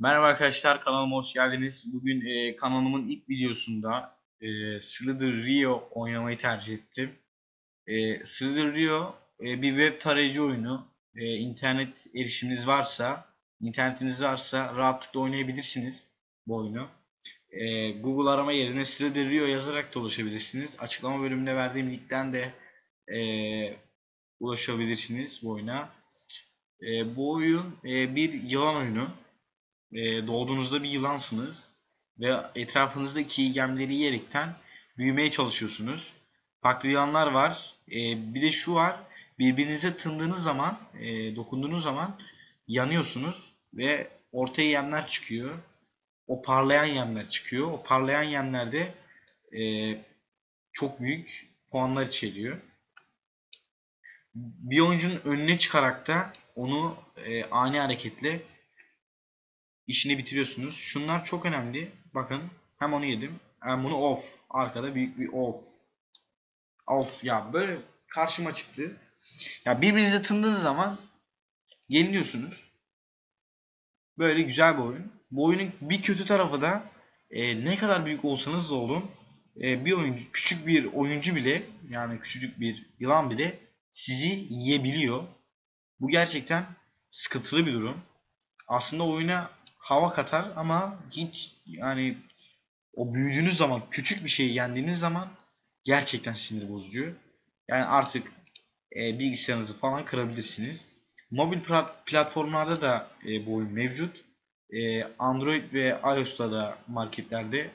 Merhaba arkadaşlar kanalıma hoş geldiniz. Bugün e, kanalımın ilk videosunda e, Slither Rio oynamayı tercih ettim. E, Slither Rio e, bir web tarayıcı oyunu. E, internet erişiminiz varsa, internetiniz varsa rahatlıkla oynayabilirsiniz bu oyunu. E, Google arama yerine Slither Rio yazarak da ulaşabilirsiniz. Açıklama bölümünde verdiğim linkten de e, ulaşabilirsiniz bu oyuna. E, bu oyun e, bir yılan oyunu e, doğduğunuzda bir yılansınız ve etrafınızdaki gemleri yiyerekten büyümeye çalışıyorsunuz. Farklı yılanlar var. E, bir de şu var. Birbirinize tındığınız zaman, e, dokunduğunuz zaman yanıyorsunuz ve ortaya yemler çıkıyor. O parlayan yemler çıkıyor. O parlayan yemlerde e, çok büyük puanlar içeriyor. Bir oyuncunun önüne çıkarak da onu e, ani hareketle işini bitiriyorsunuz. Şunlar çok önemli. Bakın hem onu yedim hem bunu off. Arkada büyük bir off. Off ya böyle karşıma çıktı. Ya birbirinize tındığınız zaman yeniliyorsunuz. Böyle güzel bir oyun. Bu oyunun bir kötü tarafı da e, ne kadar büyük olsanız da olun e, bir oyuncu, küçük bir oyuncu bile yani küçücük bir yılan bile sizi yiyebiliyor. Bu gerçekten sıkıntılı bir durum. Aslında oyuna hava katar ama hiç yani o büyüdüğünüz zaman küçük bir şeyi yendiğiniz zaman gerçekten sinir bozucu. Yani artık e, bilgisayarınızı falan kırabilirsiniz. Mobil platformlarda da e, bu oyun mevcut. E, Android ve iOS'ta da marketlerde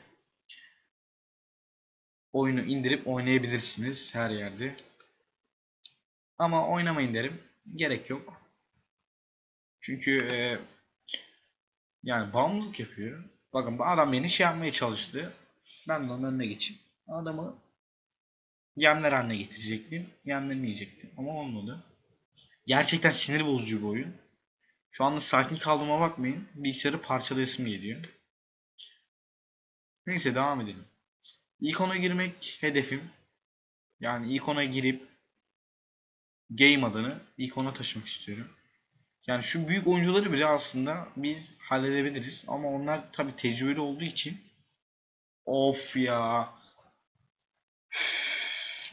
oyunu indirip oynayabilirsiniz her yerde. Ama oynamayın derim. Gerek yok. Çünkü e, yani bağımlılık yapıyor. Bakın bu adam beni şey yapmaya çalıştı. Ben de onun önüne geçip adamı yemler haline getirecektim. Yemlerini yiyecektim. Ama olmadı. Gerçekten sinir bozucu bir oyun. Şu anda sakin kaldığıma bakmayın. Bilgisayarı parçalayasım geliyor. Neyse devam edelim. İlk ona girmek hedefim. Yani ilk ona girip game adını ilk ona taşımak istiyorum. Yani şu büyük oyuncuları bile aslında biz halledebiliriz. Ama onlar tabi tecrübeli olduğu için of ya.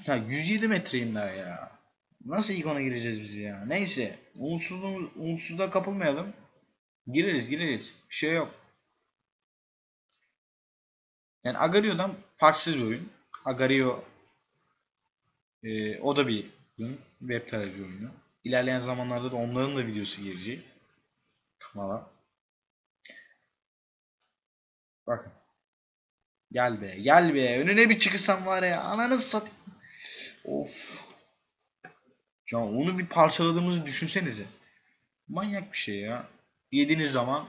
ya 107 metreyim daha ya. Nasıl ilk ona gireceğiz biz ya? Neyse. Umutsuzluğumuz, umutsuzluğa kapılmayalım. Gireriz gireriz. Bir şey yok. Yani Agario'dan farksız bir oyun. Agario e, o da bir oyun. Web tarayıcı oyunu. İlerleyen zamanlarda da onların da videosu gelecek. Kanala. Bakın. Gel be, gel be. Önüne bir çıkırsam var ya. Ananı satayım. Of. Ya onu bir parçaladığımızı düşünsenize. Manyak bir şey ya. Yediğiniz zaman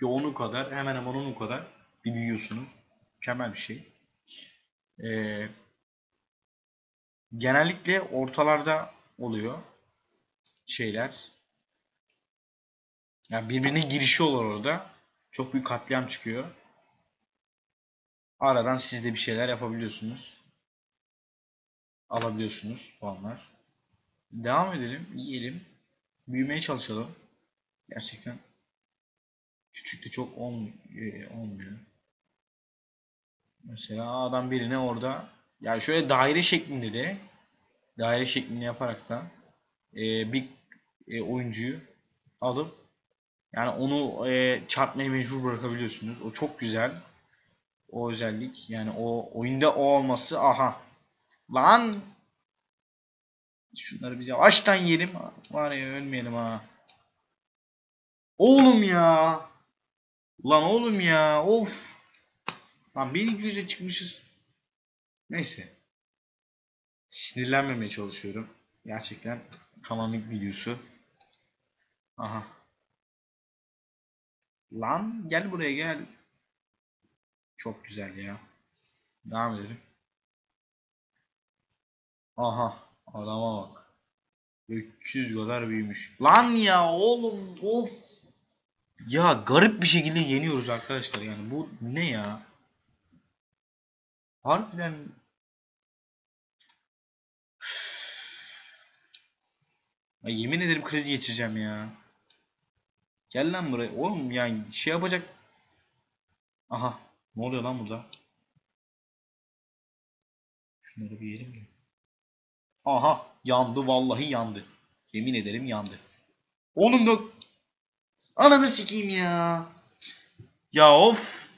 bir onu kadar, hemen hemen onu kadar bir büyüyorsunuz. Mükemmel bir şey. Ee, genellikle ortalarda oluyor şeyler. Yani birbirine girişiyorlar orada. Çok büyük katliam çıkıyor. Aradan siz de bir şeyler yapabiliyorsunuz. Alabiliyorsunuz puanlar. Devam edelim. Yiyelim. Büyümeye çalışalım. Gerçekten küçükte çok e, olmuyor. Mesela adam birine orada yani şöyle daire şeklinde de daire şeklinde yaparak da e, bir e, oyuncuyu alıp yani onu e, çarpmaya mecbur bırakabiliyorsunuz. O çok güzel. O özellik. Yani o oyunda o olması aha. Lan Şunları bir yavaştan yiyelim. Var ya ölmeyelim ha. Oğlum ya. Lan oğlum ya. Of. Lan 1200'e çıkmışız. Neyse. Sinirlenmemeye çalışıyorum. Gerçekten kanalın videosu. Aha. Lan gel buraya gel. Çok güzel ya. Devam edelim. Aha. Adama bak. 300 kadar büyümüş. Lan ya oğlum of. Ya garip bir şekilde yeniyoruz arkadaşlar yani bu ne ya? Harbiden Ay yemin ederim kriz geçireceğim ya. Gel lan buraya. Oğlum yani şey yapacak. Aha. Ne oluyor lan burada? Şunları bir yiyelim mi? Aha. Yandı vallahi yandı. Yemin ederim yandı. Oğlum da Ananı sikeyim ya. Ya of.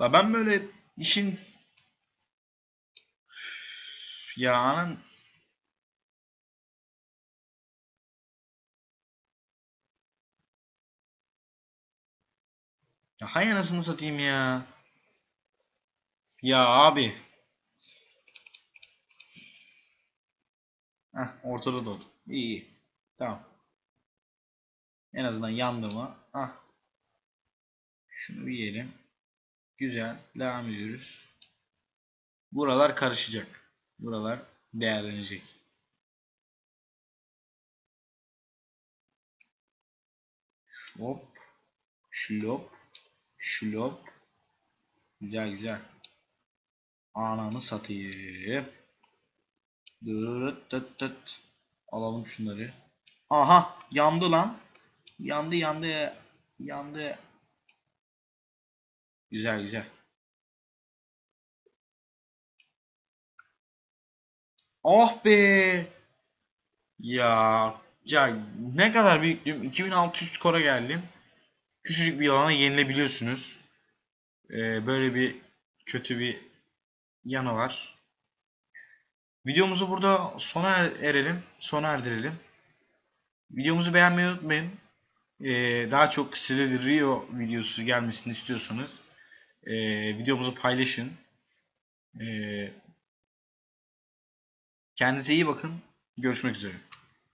Ben böyle işin ya anan Ya hay anasını satayım ya. Ya abi. Heh, ortada doldu. İyi iyi. Tamam. En azından yandı mı? Ah. Şunu bir yiyelim. Güzel. Devam ediyoruz. Buralar karışacak. Buralar değerlenecek. Hop. Şlop. Şlop. Güzel güzel. Ananı satayım. Dıt dıt dıt. Alalım şunları. Aha yandı lan. Yandı yandı. Yandı. Güzel güzel. Oh be. Ya, ya ne kadar büyüklüğüm. 2600 skora geldim. Küçücük bir alana yenilebiliyorsunuz. Ee, böyle bir kötü bir yanı var. Videomuzu burada sona er- erelim. Sona erdirelim. Videomuzu beğenmeyi unutmayın. Ee, daha çok size Rio videosu gelmesini istiyorsanız ee, videomuzu paylaşın. Ee, kendinize iyi bakın. Görüşmek üzere.